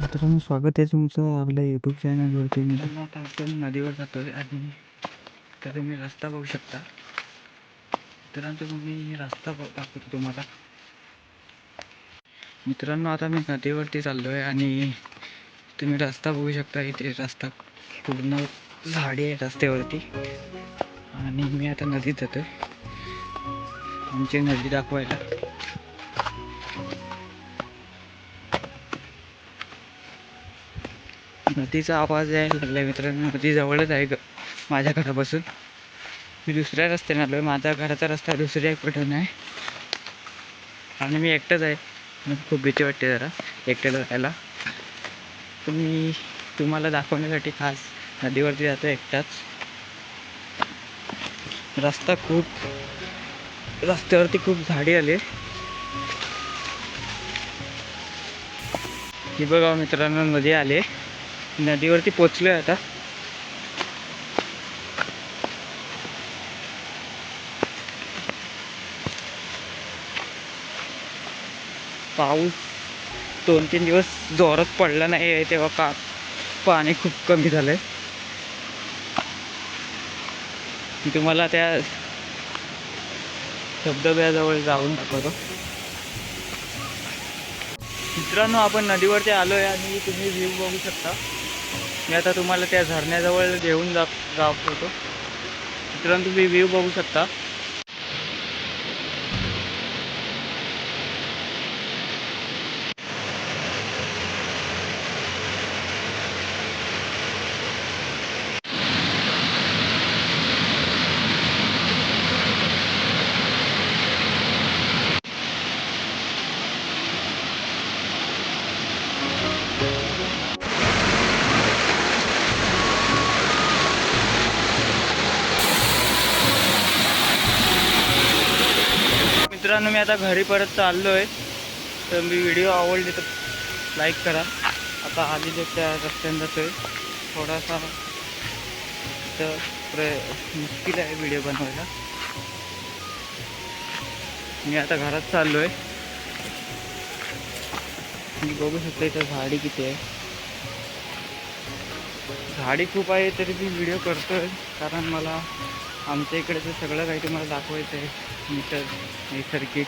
मित्रांनो स्वागत आहे तुमचं आपल्या यूट्यूब चॅनलवरती मित्रांनो आता आपण नदीवर आहे आणि तर तुम्ही रस्ता बघू शकता. मित्रांनो तुम्ही रस्ता बघ- दाखवतो तुम्हाला. मित्रांनो आता मी नदीवरती चाललो आहे आणि तुम्ही रस्ता बघू शकता. इथे रस्ता पूर्ण झाडी आहे रस्त्यावरती. आणि मी आता नदीत जातो आहे आमची नदी दाखवायला. नदीचा आवाज यायला लागलाय मित्रांनो. नदी जवळच आहे ग माझ्या घरापासून मी दुसऱ्या रस्त्याने आलो आहे माझ्या घराचा रस्ता दुसऱ्या इकडून आहे? आणि मी एकटाच आहे. मला खूप भीती वाटते जरा एकट्याला जायला. तुम्ही तुम्हाला दाखवण्यासाठी खास नदीवरती जातो एकटाच. रस्ता खूप रस्त्यावरती खूप झाडी आली. ही बघा मित्रांनो नदी आले. नदीवरती पोचलोय आता. पाऊस दोन तीन दिवस जोरात पडला नाही आहे तेव्हा का पाणी खूप कमी झालं आहे तुम्हाला त्या धबधब्याजवळ जाऊन दाखवतो. मित्रांनो आपण नदीवरती आलो आहे आणि तुम्ही व्ह्यू बघू शकता. मी आता तुम्हाला त्या झरण्याजवळ घेऊन जा होतो. मित्रांनो तुम्ही व्ह्यू बघू शकता. मित्रांनो मी आता घरी परत चाललो आहे तर मी व्हिडिओ आवडली तर लाईक करा. आता आलेले त्या रस्त्याने जातोय थोडासा तर प्र मुश्किल आहे व्हिडिओ बनवायला. मी आता घरात चाललो आहे मी बघू शकतो इथं झाडी किती आहे. झाडी खूप आहे तरी मी व्हिडिओ करतोय कारण मला आमच्या इकडे तर सगळं काही तुम्हाला दाखवायचं आहे. निसर्ग नैसर्गिक.